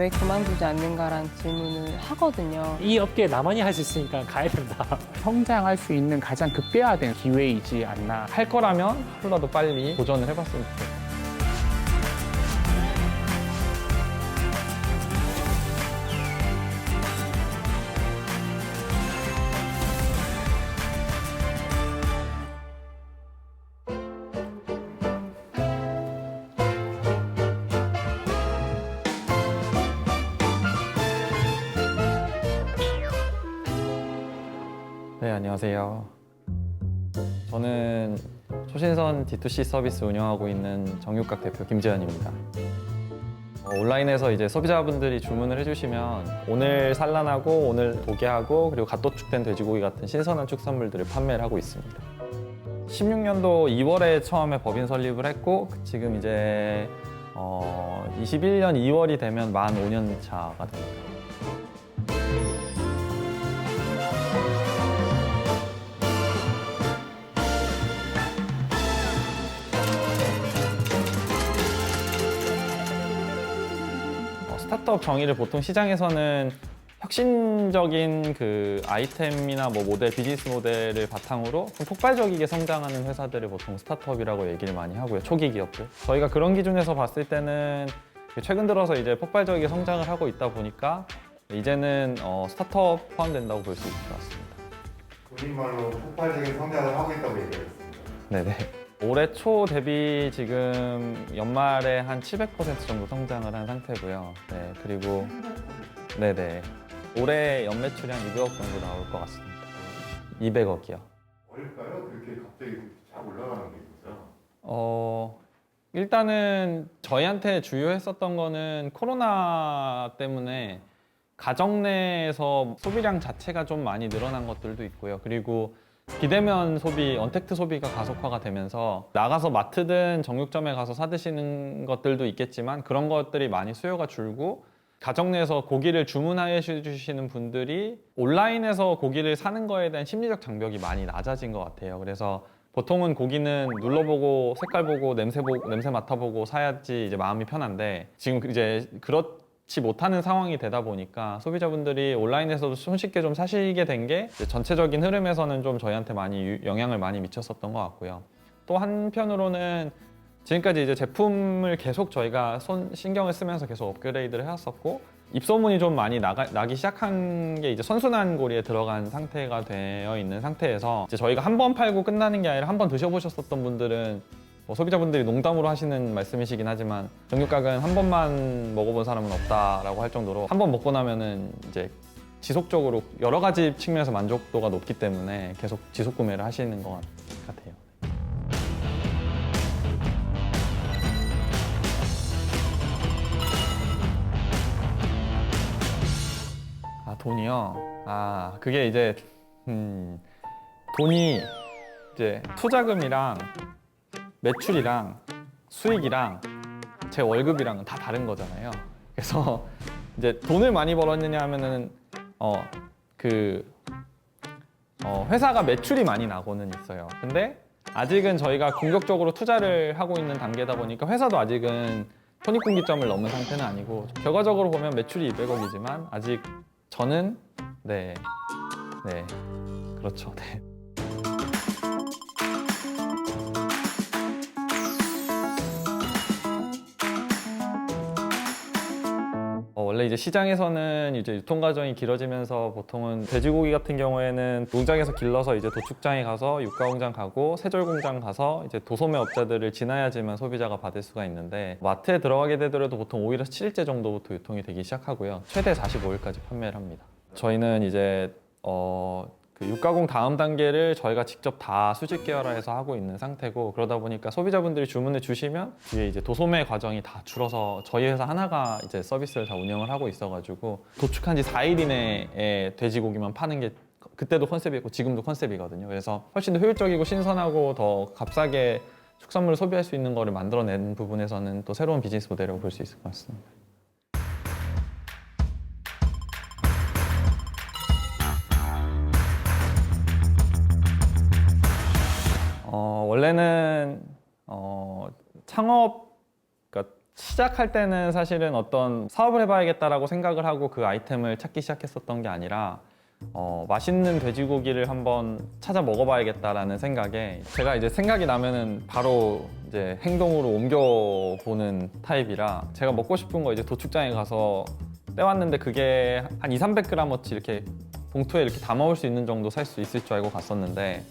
왜 그만두지 않는가라는 질문을 하거든요. 이 업계에 나만이 할 수 있으니까 가야 된다. 성장할 수 있는 가장 극대화된 기회이지 않나. 할 거라면 하루라도 빨리 도전을 해봤으면 좋겠어요. 안녕하세요. 저는 초신선 D2C 서비스 운영하고 있는 정육각 대표 김재현입니다. 어, 온라인에서 이제 소비자분들이 주문을 해주시면 오늘 산란하고 오늘 도개하고 그리고 갓 도축된 돼지고기 같은 신선한 축산물들을 판매를 하고 있습니다. 16년도 2월에 처음에 법인 설립을 했고 지금 이제 어, 21년 2월이 되면 만 5년 차가 됩니다. 스타트업 정의를 보통 시장에서는 혁신적인 그 아이템이나 뭐 모델, 비즈니스 모델을 바탕으로 좀 폭발적이게 성장하는 회사들을 보통 스타트업이라고 얘기를 많이 하고요. 초기 기업들. 저희가 그런 기준에서 봤을 때는 최근 들어서 이제 폭발적이게 성장을 하고 있다 보니까 이제는 어, 스타트업 포함된다고 볼 수 있을 것 같습니다. 본인 말로 폭발적인 성장을 하고 있다고 얘기했습니다. 네네. 올해 초 대비 지금 연말에 한 700% 정도 성장을 한 상태고요. 네, 그리고 네네. 올해 연매출이 한 200억 정도 나올 것 같습니다. 200억이요. 뭘까요? 그렇게 갑자기 쫙 올라가는 게 있어요. 어, 일단은 저희한테 주요했었던 거는 코로나 때문에 가정 내에서 소비량 자체가 좀 많이 늘어난 것들도 있고요. 그리고 비대면 소비, 언택트 소비가 가속화가 되면서 나가서 마트든 정육점에 가서 사드시는 것들도 있겠지만 그런 것들이 많이 수요가 줄고 가정 내에서 고기를 주문해 주시는 분들이 온라인에서 고기를 사는 거에 대한 심리적 장벽이 많이 낮아진 것 같아요. 그래서 보통은 고기는 눌러보고 색깔 보고 냄새 보고 냄새 맡아보고 사야지 이제 마음이 편한데 지금 이제 그렇 지 못하는 상황이 되다 보니까 소비자분들이 온라인에서도 손쉽게 좀 사시게 된 게 전체적인 흐름에서는 좀 저희한테 많이 유- 영향을 많이 미쳤었던 것 같고요. 또 한편으로는 지금까지 이제 제품을 계속 저희가 손 신경을 쓰면서 계속 업그레이드를 해왔었고 입소문이 좀 많이 나가, 나기 시작한 게 이제 선순환 고리에 들어간 상태가 되어 있는 상태에서 이제 저희가 한 번 팔고 끝나는 게 아니라 한 번 드셔보셨었던 분들은 뭐 소비자분들이 농담으로 하시는 말씀이시긴 하지만 정육각은 한 번만 먹어본 사람은 없다라고 할 정도로 한 번 먹고 나면은 이제 지속적으로 여러 가지 측면에서 만족도가 높기 때문에 계속 지속 구매를 하시는 것 같아요. 아 돈이요? 아 그게 이제 음 돈이 이제 투자금이랑 매출이랑 수익이랑 제 월급이랑은 다 다른 거잖아요. 그래서 이제 돈을 많이 벌었느냐 하면은 어그 어, 회사가 매출이 많이 나고는 있어요. 근데 아직은 저희가 공격적으로 투자를 하고 있는 단계다 보니까 회사도 아직은 손익분기점을 넘은 상태는 아니고 결과적으로 보면 매출이 200억이지만 아직 저는 네, 네, 그렇죠, 네. 원래 이제 시장에서는 이제 유통 과정이 길어지면서 보통은 돼지고기 같은 경우에는 농장에서 길러서 이제 도축장에 가서 육가 공장 가고 세절 공장 가서 이제 도소매 업자들을 지나야지만 소비자가 받을 수가 있는데 마트에 들어가게 되더라도 보통 5일에서 7일째 정도부터 유통이 되기 시작하고요. 최대 45일까지 판매를 합니다. 저희는 이제 어, 그 육가공 다음 단계를 저희가 직접 다 수직 계열화해서 하고 있는 상태고 그러다 보니까 소비자분들이 주문을 주시면 뒤에 이제 도소매 과정이 다 줄어서 저희 회사 하나가 이제 서비스를 다 운영을 하고 있어가지고 도축한 지 4일 이내에 돼지고기만 파는 게 그때도 컨셉이었고 지금도 컨셉이거든요. 그래서 훨씬 더 효율적이고 신선하고 더 값싸게 축산물을 소비할 수 있는 거를 만들어낸 부분에서는 또 새로운 비즈니스 모델이라고 볼 수 있을 것 같습니다. 원래는 어, 창업 그러니까 시작할 때는 사실은 어떤 사업을 해봐야겠다라고 생각을 하고 그 아이템을 찾기 시작했었던 게 아니라 어, 맛있는 돼지고기를 한번 찾아 먹어봐야겠다라는 생각에 제가 이제 생각이 나면은 바로 이제 행동으로 옮겨보는 타입이라 제가 먹고 싶은 거 이제 도축장에 가서 떼왔는데 그게 한 2, 300g어치 이렇게 봉투에 이렇게 담아 올 수 있는 정도 살 수 있을 줄 알고 갔었는데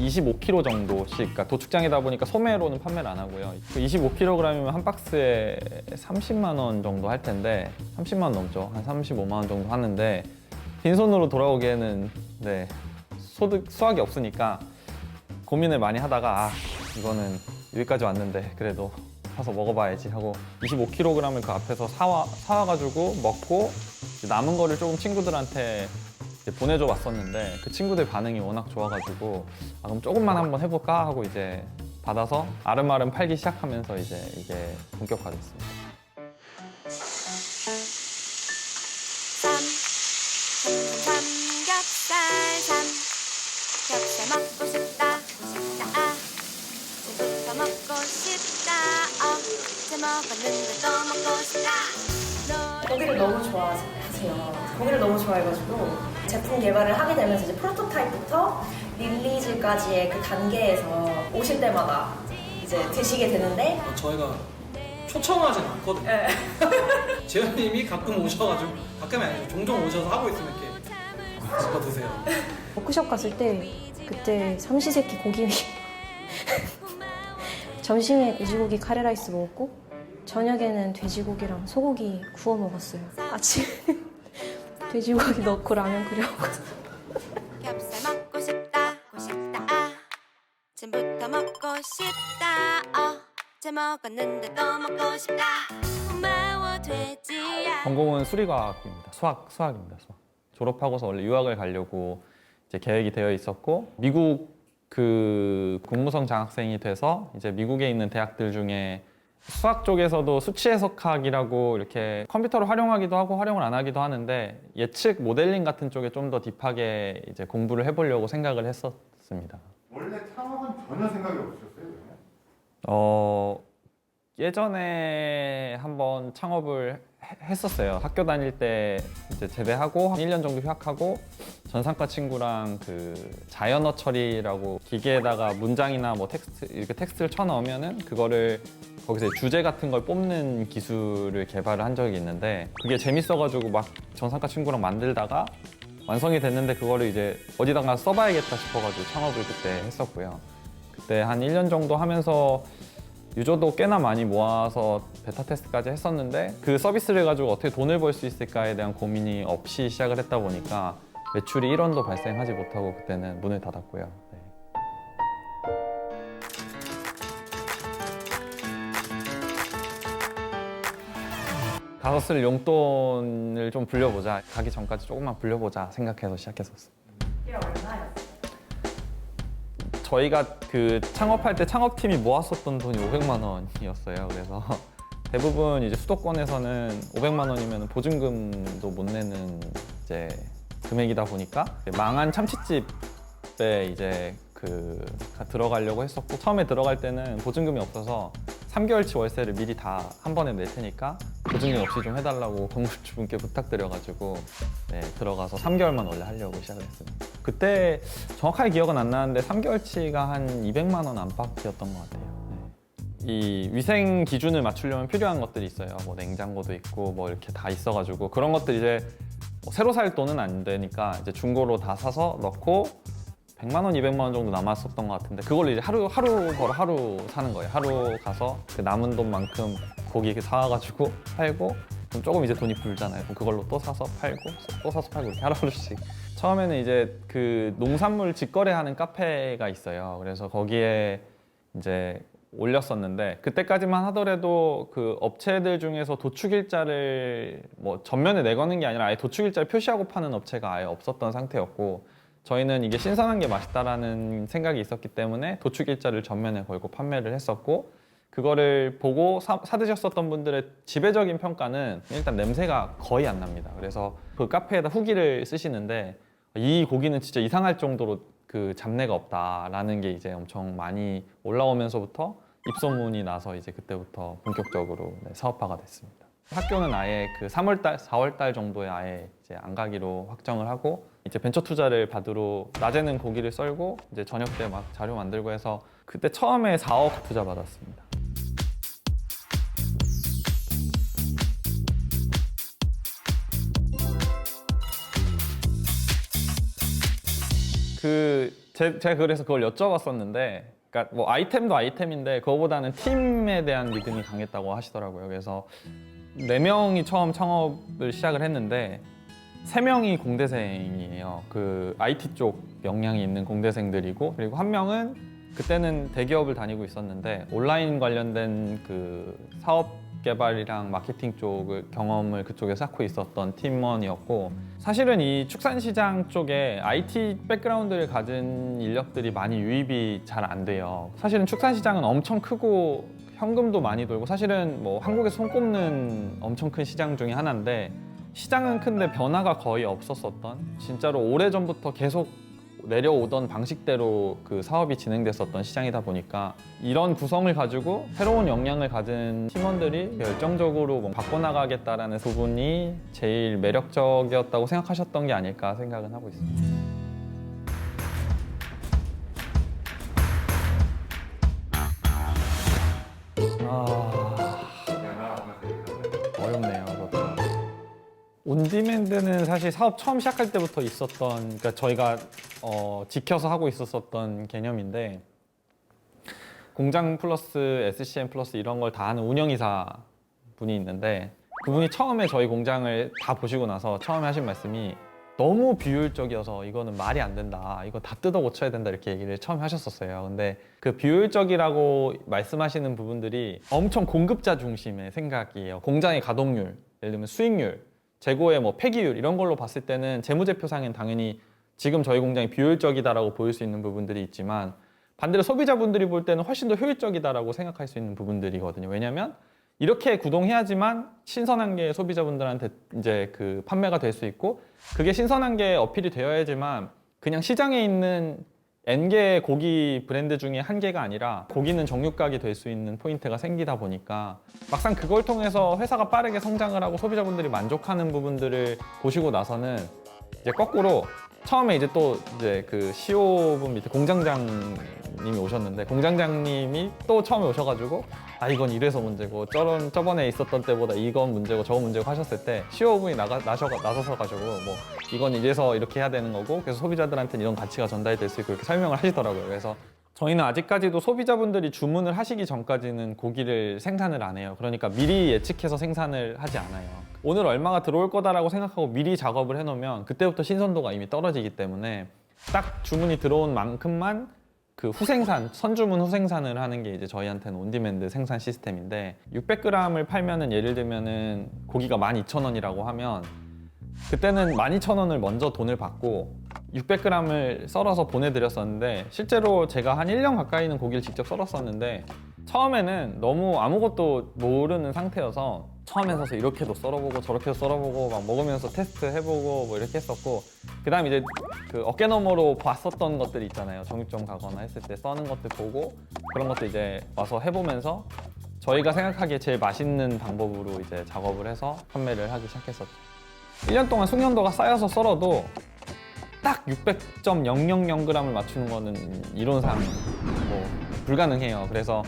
25kg 정도씩 그러니까 도축장이다 보니까 소매로는 판매를 안 하고요. 그 25kg이면 한 박스에 30만 원 정도 할 텐데 30만 원 넘죠. 한 35만 원 정도 하는데 빈손으로 돌아오기에는 네 소득 수확이 없으니까 고민을 많이 하다가 아 이거는 여기까지 왔는데 그래도 사서 먹어봐야지 하고 25kg을 그 앞에서 사와 사와가지고 먹고 남은 거를 조금 친구들한테 이제 보내줘 봤었는데 그 친구들 반응이 워낙 좋아가지고 아 그럼 조금만 한번 해볼까 하고 이제 받아서 아름아름 팔기 시작하면서 이제 이게 본격화됐습니다. 쌈, 삼삼 삼겹살 쌈, 겹살 먹고 싶다, 싶다 아, 지금부터 먹고 싶다 어, 제 먹었는데 또 먹고 싶다. 너 고기를 너무 좋아하세요. 고기를 너무 좋아해가지고 제품 개발을 하게 되면서 이제 프로토타입부터 릴리즈까지의 그 단계에서 오실 때마다 이제 드시게 되는데 어, 저희가 초청하진 않거든요. 예. 재현님이 가끔 오셔가지고 가끔이 아니죠. 종종 오셔서 하고 있으면 이렇게 집어 드세요. 워크숍 갔을 때 그때 삼시세끼 고기 점심에 돼지고기 카레라이스 먹었고 저녁에는 돼지고기랑 소고기 구워 먹었어요. 아침에 돼지고기 넣고 라면 끓여 먹었어요. 겹살 먹고 싶다, 먹고 싶다 아, 지금부터 먹고 싶다 어, 제 먹었는데 또 먹고 싶다. 고마워 돼지야. 전공은 수리과학입니다. 수학 수학입니다. 수학. 졸업하고서 원래 유학을 가려고 이제 계획이 되어 있었고 미국 그 공무성 장학생이 돼서 이제 미국에 있는 대학들 중에 수학 쪽에서도 수치 해석학이라고 이렇게 컴퓨터를 활용하기도 하고 활용을 안 하기도 하는데 예측 모델링 같은 쪽에 좀 더 딥하게 이제 공부를 해보려고 생각을 했었습니다. 원래 창업은 전혀 생각이 없으셨어요? 그러면? 어 예전에 한번 창업을 해- 했었어요. 학교 다닐 때 이제 제대하고 한 1년 정도 휴학하고 전산과 친구랑 그 자연어 처리라고 기계에다가 문장이나 뭐 텍스트 이렇게 텍스트를 쳐 넣으면은 그거를 거기서 주제 같은 걸 뽑는 기술을 개발을 한 적이 있는데 그게 재밌어가지고 막 전산과 친구랑 만들다가 완성이 됐는데 그거를 이제 어디다가 써봐야겠다 싶어가지고 창업을 그때 했었고요. 그때 한 1년 정도 하면서 유저도 꽤나 많이 모아서 베타 테스트까지 했었는데 그 서비스를 가지고 어떻게 돈을 벌 수 있을까에 대한 고민이 없이 시작을 했다 보니까 매출이 1원도 발생하지 못하고 그때는 문을 닫았고요. 가서 쓸 용돈을 좀 불려보자. 가기 전까지 조금만 불려보자 생각해서 시작했었어요. 저희가 그 창업할 때 창업팀이 모았었던 돈이 500만 원이었어요. 그래서 대부분 이제 수도권에서는 500만 원이면 보증금도 못 내는 이제 금액이다 보니까 망한 참치집에 이제 그 가- 들어가려고 했었고 처음에 들어갈 때는 보증금이 없어서 3개월치 월세를 미리 다 한 번에 낼 테니까 보증금 없이 좀 해달라고 건물주분께 부탁드려가지고 네, 들어가서 3개월만 원래 하려고 시작을 했습니다. 그때 정확하게 기억은 안 나는데 3개월치가 한 200만 원 안팎이었던 것 같아요. 네. 이 위생 기준을 맞추려면 필요한 것들이 있어요. 뭐 냉장고도 있고 뭐 이렇게 다 있어가지고 그런 것들 이제 뭐 새로 살 돈은 안 되니까 이제 중고로 다 사서 넣고 100만 원, 200만 원 정도 남았었던 것 같은데 그걸 이제 하루 하루 벌어 하루 사는 거예요. 하루 가서 그 남은 돈만큼 고기 사와가지고 팔고 그럼 조금 이제 돈이 불잖아요. 그럼 그걸로 또 사서 팔고 또 사서 팔고 이렇게 하루하루씩. 처음에는 이제 그 농산물 직거래하는 카페가 있어요. 그래서 거기에 이제 올렸었는데 그때까지만 하더라도 그 업체들 중에서 도축 일자를 뭐 전면에 내거는 게 아니라 아예 도축 일자를 표시하고 파는 업체가 아예 없었던 상태였고 저희는 이게 신선한 게 맛있다라는 생각이 있었기 때문에 도축 일자를 전면에 걸고 판매를 했었고 그거를 보고 사, 사드셨었던 분들의 지배적인 평가는 일단 냄새가 거의 안 납니다. 그래서 그 카페에다 후기를 쓰시는데 이 고기는 진짜 이상할 정도로 그 잡내가 없다라는 게 이제 엄청 많이 올라오면서부터 입소문이 나서 이제 그때부터 본격적으로 네, 사업화가 됐습니다. 학교는 아예 그 3월달, 4월달 정도에 아예 이제 안 가기로 확정을 하고 이제 벤처 투자를 받으러 낮에는 고기를 썰고 이제 저녁 때 막 자료 만들고 해서 그때 처음에 4억 투자 받았습니다. 그 제, 제가 그래서 그걸 여쭤봤었는데 그러니까 뭐 아이템도 아이템인데 그거보다는 팀에 대한 믿음이 강했다고 하시더라고요. 그래서 네 명이 처음 창업을 시작을 했는데 세 명이 공대생이에요. 그 IT 쪽 역량이 있는 공대생들이고 그리고 한 명은 그때는 대기업을 다니고 있었는데 온라인 관련된 그 사업 개발이랑 마케팅 쪽을 경험을 그쪽에 쌓고 있었던 팀원이었고 사실은 이 축산시장 쪽에 IT 백그라운드를 가진 인력들이 많이 유입이 잘 안 돼요. 사실은 축산시장은 엄청 크고 현금도 많이 돌고 사실은 뭐 한국에 손꼽는 엄청 큰 시장 중에 하나인데 시장은 큰데 변화가 거의 없었었던 진짜로 오래전부터 계속 내려오던 방식대로 그 사업이 진행됐었던 시장이다 보니까 이런 구성을 가지고 새로운 역량을 가진 팀원들이 열정적으로 뭐 바꿔나가겠다라는 부분이 제일 매력적이었다고 생각하셨던 게 아닐까 생각은 하고 있습니다. 온디맨드는 사실 사업 처음 시작할 때부터 있었던 그러니까 저희가 어, 지켜서 하고 있었었던 개념인데 공장 플러스 SCM 플러스 이런 걸 다 하는 운영이사 분이 있는데 그분이 처음에 저희 공장을 다 보시고 나서 처음에 하신 말씀이 너무 비효율적이어서 이거는 말이 안 된다. 이거 다 뜯어 고쳐야 된다. 이렇게 얘기를 처음에 하셨었어요. 근데 그 비효율적이라고 말씀하시는 부분들이 엄청 공급자 중심의 생각이에요. 공장의 가동률, 예를 들면 수익률, 재고의 뭐 폐기율 이런 걸로 봤을 때는 재무제표상엔 당연히 지금 저희 공장이 비효율적이다라고 보일 수 있는 부분들이 있지만 반대로 소비자분들이 볼 때는 훨씬 더 효율적이다라고 생각할 수 있는 부분들이거든요. 왜냐하면 이렇게 구동해야지만 신선한 게 소비자분들한테 이제 그 판매가 될 수 있고 그게 신선한 게 어필이 되어야지만 그냥 시장에 있는 N개의 고기 브랜드 중에 한 개가 아니라 고기는 정육각이 될 수 있는 포인트가 생기다 보니까 막상 그걸 통해서 회사가 빠르게 성장을 하고 소비자분들이 만족하는 부분들을 보시고 나서는 이제 거꾸로 처음에 이제 또 이제 그 CO분 밑에 공장장님이 오셨는데 공장장님이 또 처음에 오셔가지고 아 이건 이래서 문제고 저런 저번에 있었던 때보다 이건 문제고 저건 문제고 하셨을 때 CO분이 나가 나셔 나서서 가지고 뭐 이건 이래서 이렇게 해야 되는 거고 그래서 소비자들한테는 이런 가치가 전달될 수 있고 이렇게 설명을 하시더라고요. 그래서 저희는 아직까지도 소비자분들이 주문을 하시기 전까지는 고기를 생산을 안 해요. 그러니까 미리 예측해서 생산을 하지 않아요. 오늘 얼마가 들어올 거다라고 생각하고 미리 작업을 해놓으면 그때부터 신선도가 이미 떨어지기 때문에 딱 주문이 들어온 만큼만 그 후생산, 선주문 후생산을 하는 게 이제 저희한테는 온디맨드 생산 시스템인데 600g을 팔면은 예를 들면은 고기가 12,000원이라고 하면 그때는 12,000원을 먼저 돈을 받고 600g을 썰어서 보내드렸었는데 실제로 제가 한 1년 가까이는 고기를 직접 썰었었는데 처음에는 너무 아무것도 모르는 상태여서 처음에 서서 이렇게도 썰어보고 저렇게도 썰어보고 막 먹으면서 테스트 해보고 뭐 이렇게 했었고 그 다음 이제 그 어깨 너머로 봤었던 것들 있잖아요. 정육점 가거나 했을 때 써는 것들 보고 그런 것도 이제 와서 해보면서 저희가 생각하기에 제일 맛있는 방법으로 이제 작업을 해서 판매를 하기 시작했었죠 1년 동안 숙련도가 쌓여서 썰어도 딱 600.000g을 맞추는 거는 이론상 뭐 불가능해요. 그래서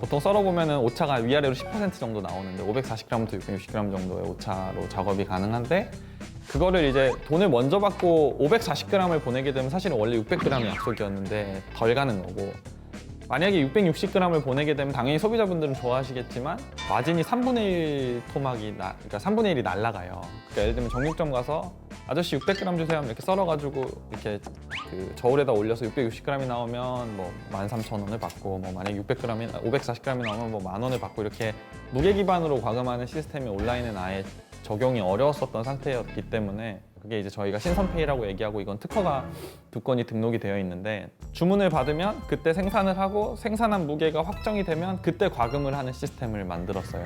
보통 썰어보면 은 오차가 위아래로 10% 정도 나오는데 540g부터 660g 정도의 오차로 작업이 가능한데 그거를 이제 돈을 먼저 받고 540g을 보내게 되면 사실은 원래 600g이 약속이었는데 덜 가는 거고 만약에 660g을 보내게 되면 당연히 소비자분들은 좋아하시겠지만 마진이 3분의 1 토막이 나, 그러니까 3분의 1이 날라가요. 그러니까 예를 들면 정육점 가서 아저씨 600g 주세요 하면 이렇게 썰어가지고 이렇게 그 저울에다 올려서 660g이 나오면 뭐 13,000원을 받고 뭐 만약에 600g이 540g이 나오면 뭐 만 원을 받고 이렇게 무게 기반으로 과금하는 시스템이 온라인은 아예 적용이 어려웠었던 상태였기 때문에 그게 이제 저희가 신선페이라고 얘기하고 이건 특허가 두 건이 등록이 되어 있는데 주문을 받으면 그때 생산을 하고 생산한 무게가 확정이 되면 그때 과금을 하는 시스템을 만들었어요.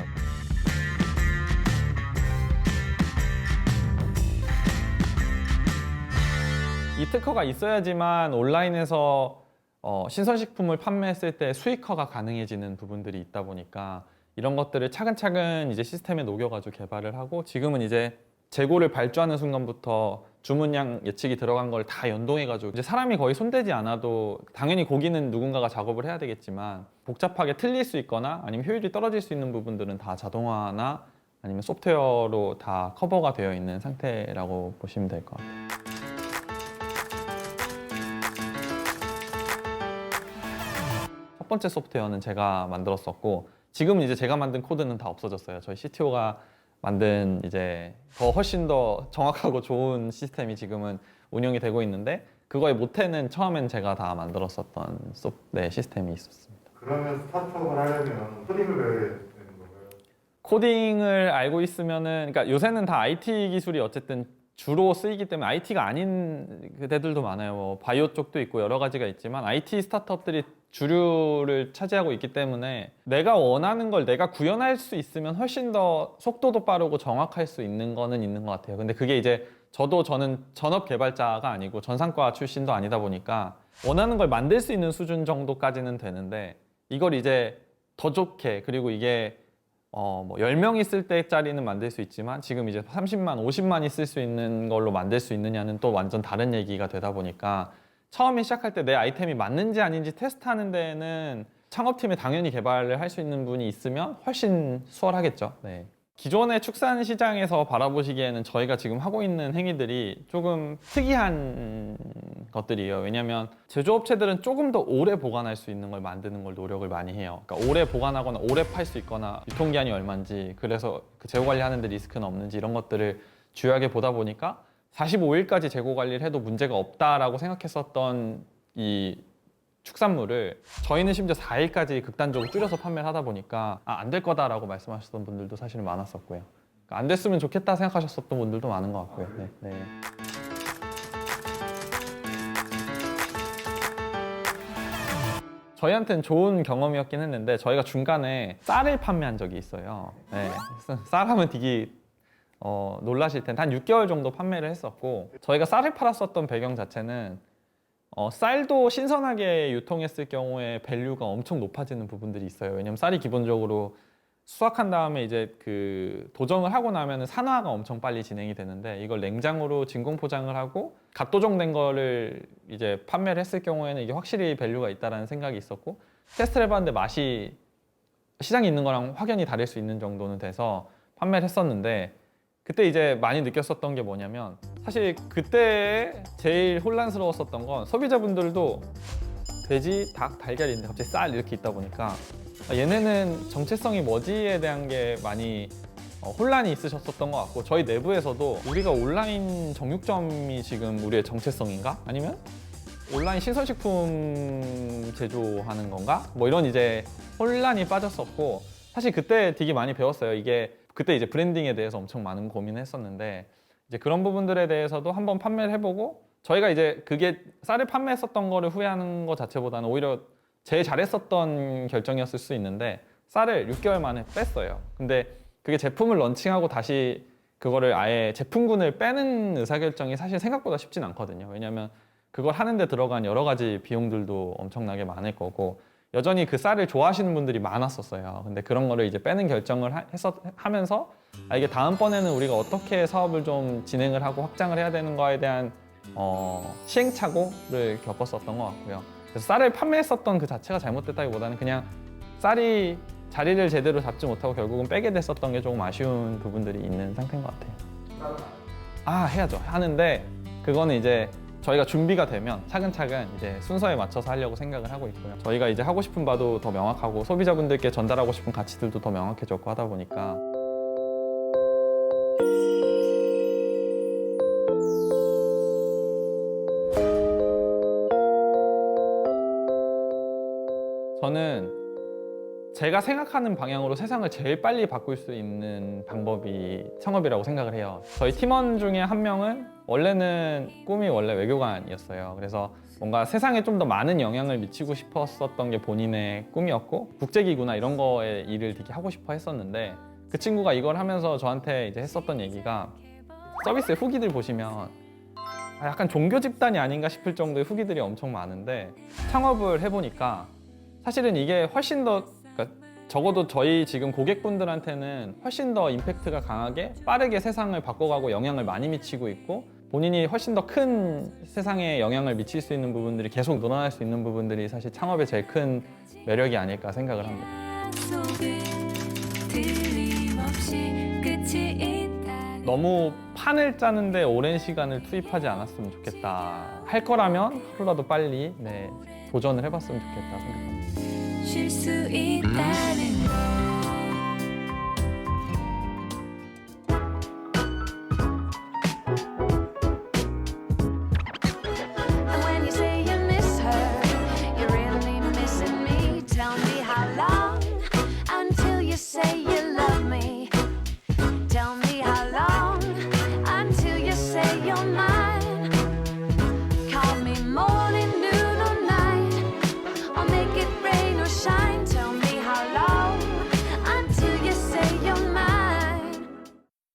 이 특허가 있어야지만 온라인에서 어, 신선식품을 판매했을 때 수익화가 가능해지는 부분들이 있다 보니까 이런 것들을 차근차근 이제 시스템에 녹여가지고 개발을 하고 지금은 이제 재고를 발주하는 순간부터 주문량 예측이 들어간 걸 다 연동해가지고 이제 사람이 거의 손대지 않아도 당연히 고기는 누군가가 작업을 해야 되겠지만 복잡하게 틀릴 수 있거나 아니면 효율이 떨어질 수 있는 부분들은 다 자동화나 아니면 소프트웨어로 다 커버가 되어 있는 상태라고 보시면 될 것 같아요. 첫 번째 소프트웨어는 제가 만들었었고 지금은 이제 제가 만든 코드는 다 없어졌어요. 저희 CTO가 만든 이제 더 훨씬 더 정확하고 좋은 시스템이 지금은 운영이 되고 있는데 그거의 모태는 처음엔 제가 다 만들었었던 소, 네, 시스템이 있었습니다. 그러면 스타트업을 하려면 코딩을 배워야 되는 건가요? 코딩을 알고 있으면은 그러니까 요새는 다 IT 기술이 어쨌든 주로 쓰이기 때문에 IT가 아닌 그대들도 많아요. 뭐 바이오 쪽도 있고 여러 가지가 있지만 IT 스타트업들이 주류를 차지하고 있기 때문에 내가 원하는 걸 내가 구현할 수 있으면 훨씬 더 속도도 빠르고 정확할 수 있는 거는 있는 것 같아요. 근데 그게 이제 저도 저는 전업 개발자가 아니고 전산과 출신도 아니다 보니까 원하는 걸 만들 수 있는 수준 정도까지는 되는데 이걸 이제 더 좋게 그리고 이게 어, 뭐 10명 있을 때짜리는 만들 수 있지만 지금 이제 30만, 50만이 쓸 수 있는 걸로 만들 수 있느냐는 또 완전 다른 얘기가 되다 보니까 처음에 시작할 때 내 아이템이 맞는지 아닌지 테스트하는 데는 창업팀에 당연히 개발을 할 수 있는 분이 있으면 훨씬 수월하겠죠. 네. 기존의 축산 시장에서 바라보시기에는 저희가 지금 하고 있는 행위들이 조금 특이한 것들이에요. 왜냐하면 제조업체들은 조금 더 오래 보관할 수 있는 걸 만드는 걸 노력을 많이 해요. 그러니까 오래 보관하거나 오래 팔 수 있거나 유통기한이 얼마인지 그래서 그 재고 관리하는데 리스크는 없는지 이런 것들을 주요하게 보다 보니까 45일까지 재고 관리를 해도 문제가 없다라고 생각했었던 이 축산물을 저희는 심지어 4일까지 극단적으로 줄여서 판매를 하다 보니까 아, 안 될 거다라고 말씀하셨던 분들도 사실 많았었고요. 그러니까 안 됐으면 좋겠다 생각하셨었던 분들도 많은 것 같고요. 네, 네. 저희한테는 좋은 경험이었긴 했는데 저희가 중간에 쌀을 판매한 적이 있어요. 네. 쌀하면 되게 어, 놀라실 텐데 한 6개월 정도 판매를 했었고 저희가 쌀을 팔았었던 배경 자체는 어, 쌀도 신선하게 유통했을 경우에 밸류가 엄청 높아지는 부분들이 있어요. 왜냐면 쌀이 기본적으로 수확한 다음에 이제 그 도정을 하고 나면은 산화가 엄청 빨리 진행이 되는데 이걸 냉장으로 진공 포장을 하고 갓 도정된 거를 이제 판매를 했을 경우에는 이게 확실히 밸류가 있다라는 생각이 있었고 테스트를 해봤는데 맛이 시장에 있는 거랑 확연히 다를 수 있는 정도는 돼서 판매를 했었는데 그때 이제 많이 느꼈었던 게 뭐냐면 사실 그때 제일 혼란스러웠었던 건 소비자분들도 돼지, 닭, 달걀인데 갑자기 쌀 이렇게 있다 보니까 아, 얘네는 정체성이 뭐지에 대한 게 많이 어, 혼란이 있으셨었던 것 같고 저희 내부에서도 우리가 온라인 정육점이 지금 우리의 정체성인가? 아니면 온라인 신선식품 제조하는 건가? 뭐 이런 이제 혼란이 빠졌었고 사실 그때 되게 많이 배웠어요. 이게 그때 이제 브랜딩에 대해서 엄청 많은 고민을 했었는데 이제 그런 부분들에 대해서도 한번 판매를 해보고 저희가 이제 그게 쌀을 판매했었던 거를 후회하는 것 자체보다는 오히려 제일 잘했었던 결정이었을 수 있는데 쌀을 6개월 만에 뺐어요. 근데 그게 제품을 런칭하고 다시 그거를 아예 제품군을 빼는 의사결정이 사실 생각보다 쉽진 않거든요. 왜냐하면 그걸 하는데 들어간 여러 가지 비용들도 엄청나게 많을 거고 여전히 그 쌀을 좋아하시는 분들이 많았었어요. 근데 그런 거를 이제 빼는 결정을 하, 했었, 하면서 아, 이게 다음번에는 우리가 어떻게 사업을 좀 진행을 하고 확장을 해야 되는 거에 대한 어, 시행착오를 겪었었던 것 같고요. 그래서 쌀을 판매했었던 그 자체가 잘못됐다기보다는 그냥 쌀이 자리를 제대로 잡지 못하고 결국은 빼게 됐었던 게 조금 아쉬운 부분들이 있는 상태인 것 같아요. 아 해야죠. 하는데 그거는 이제 저희가 준비가 되면 차근차근 이제 순서에 맞춰서 하려고 생각을 하고 있고요. 저희가 이제 하고 싶은 바도 더 명확하고 소비자분들께 전달하고 싶은 가치들도 더 명확해졌고 하다 보니까 저는 제가 생각하는 방향으로 세상을 제일 빨리 바꿀 수 있는 방법이 창업이라고 생각을 해요. 저희 팀원 중에 한 명은 원래는 꿈이 원래 외교관이었어요. 그래서 뭔가 세상에 좀 더 많은 영향을 미치고 싶었었던 게 본인의 꿈이었고 국제기구나 이런 거에 일을 되게 하고 싶어 했었는데 그 친구가 이걸 하면서 저한테 이제 했었던 얘기가 서비스의 후기들 보시면 아, 약간 종교 집단이 아닌가 싶을 정도의 후기들이 엄청 많은데 창업을 해보니까 사실은 이게 훨씬 더 그러니까 적어도 저희 지금 고객분들한테는 훨씬 더 임팩트가 강하게 빠르게 세상을 바꿔가고 영향을 많이 미치고 있고 본인이 훨씬 더 큰 세상에 영향을 미칠 수 있는 부분들이 계속 늘어날 수 있는 부분들이 사실 창업의 제일 큰 매력이 아닐까 생각을 합니다. 너무 판을 짜는데 오랜 시간을 투입하지 않았으면 좋겠다. 할 거라면 하루라도 빨리 네, 도전을 해봤으면 좋겠다 생각합니다.